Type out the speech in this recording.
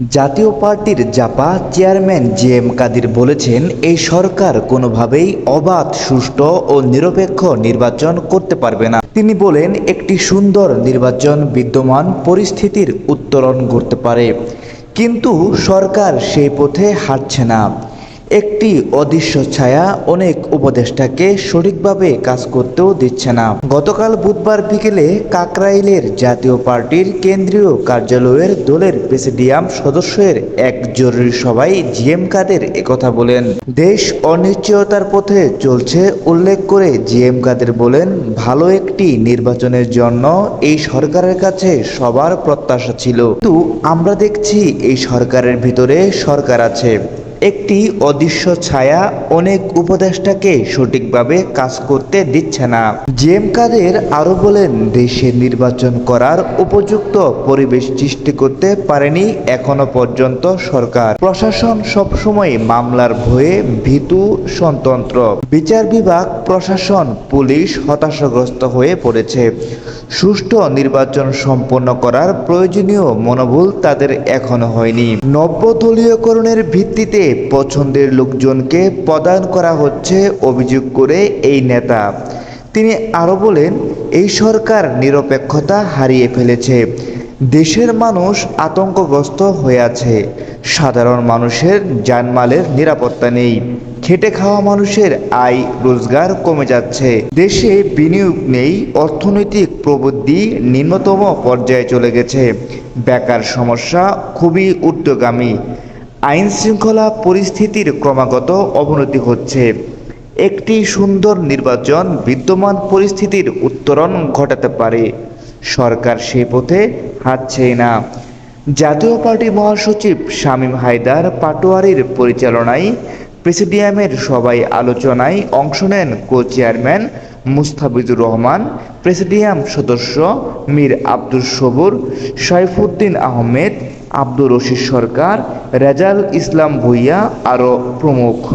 জাতীয় পার্টির Japa chairman G M Quader বলেছেন, এই সরকার কোনোভাবেই অবাধ, সুষ্ঠু ও নিরপেক্ষ নির্বাচন করতে পারবে না। তিনি বলেন, একটি সুন্দর নির্বাচন বিদ্যমান পরিস্থিতির উত্তরণ করতে পারে। কিন্তু সরকার সেই পথে হাঁটছে না। একটি অদৃশ্য ছায়া অনেক উপদেষ্টাকে সঠিকভাবে কাজ করতেও দিচ্ছে না। গতকাল বুধবার বিকেলে কাকরাইলের জাতীয় পার্টির কেন্দ্রীয় কার্যালয়ের দলের প্রেসিডিয়াম সদস্যের এক জরুরি সভায় জিএম কাদের একথা বলেন। দেশ অনিশ্চয়তার পথে চলছে উল্লেখ করে জিএম কাদের বলেন, ভালো একটি নির্বাচনের জন্য এই সরকারের কাছে সবার প্রত্যাশা ছিল। কিন্তু আমরা দেখছি এই সরকারের ভিতরে সরকার আছে। একটি অদৃশ্য ছায়া অনেক উপদেষ্টাকে সঠিকভাবে কাজ করতে দিচ্ছে না। জেম কাদের আরও বলেন, দেশে নির্বাচন করার উপযুক্ত পরিবেশ সৃষ্টি করতে পারেনি এখনও পর্যন্ত সরকার। প্রশাসন সবসময় মামলার ভয়ে ভীতু স্বতন্ত্র। বিচার বিভাগ, প্রশাসন, পুলিশ হতাশাগ্রস্ত হয়ে পড়েছে। সুষ্ঠু নির্বাচন সম্পন্ন করার প্রয়োজনীয় মনোবল তাদের এখনও হয়নি। নব্য দলীয়করণের ভিত্তিতে পছন্দের লোকজনকে প্রদান করা হচ্ছে অভিযোগ করে এই নেতা। তিনি আরও বলেন, এই সরকার নিরপেক্ষতা হারিয়ে ফেলেছে। দেশের মানুষ আতঙ্কগ্রস্ত হয়ে আছে। সাধারণ মানুষের জানমালের নিরাপত্তা নেই। খেটে খাওয়া মানুষের আয় রোজগার কমে যাচ্ছে। দেশে বিনিয়োগ নেই, অর্থনৈতিক প্রবৃদ্ধি নিম্নতম পর্যায়ে চলে গেছে। বেকার সমস্যা খুবই ঊর্ধ্বগামী। আইন শৃঙ্খলা পরিস্থিতির ক্রমাগত অবনতি হচ্ছে। একটি সুন্দর নির্বাচন বিদ্যমান পরিস্থিতির উত্তরণ ঘটাতে পারে। সরকার সেই পথে হাঁটছেই না। জাতীয় পার্টি মহাসচিব শামীম হায়দার পাটোয়ারির পরিচালনায় প্রেসিডিয়ামের সবাই আলোচনায় অংশ নেন co chairman Mustafizur Rahman, presidium সদস্য মীর আব্দুল সবুর, সাইফুদ্দিন আহমেদ আব্দুর রশিদ সরকার রেজাল ইসলাম ভুইয়া আরও প্রমুখ।